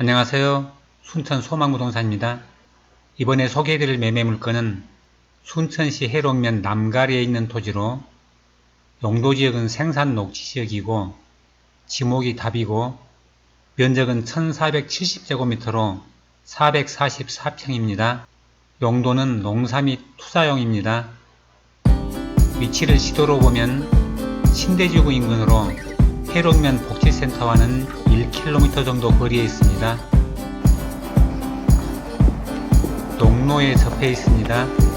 안녕하세요. 순천 소망부동산입니다. 이번에 소개해드릴 매매 물건은 순천시 해롱면 남가리에 있는 토지로 용도지역은 생산 녹지지역이고 지목이 답이고 면적은 1470제곱미터로 444평입니다. 용도는 농사 및 투자용입니다. 위치를 시도로 보면 신대지구 인근으로 해롱면 복지센터와는 1km 정도 거리에 있습니다. 농로에 접해 있습니다.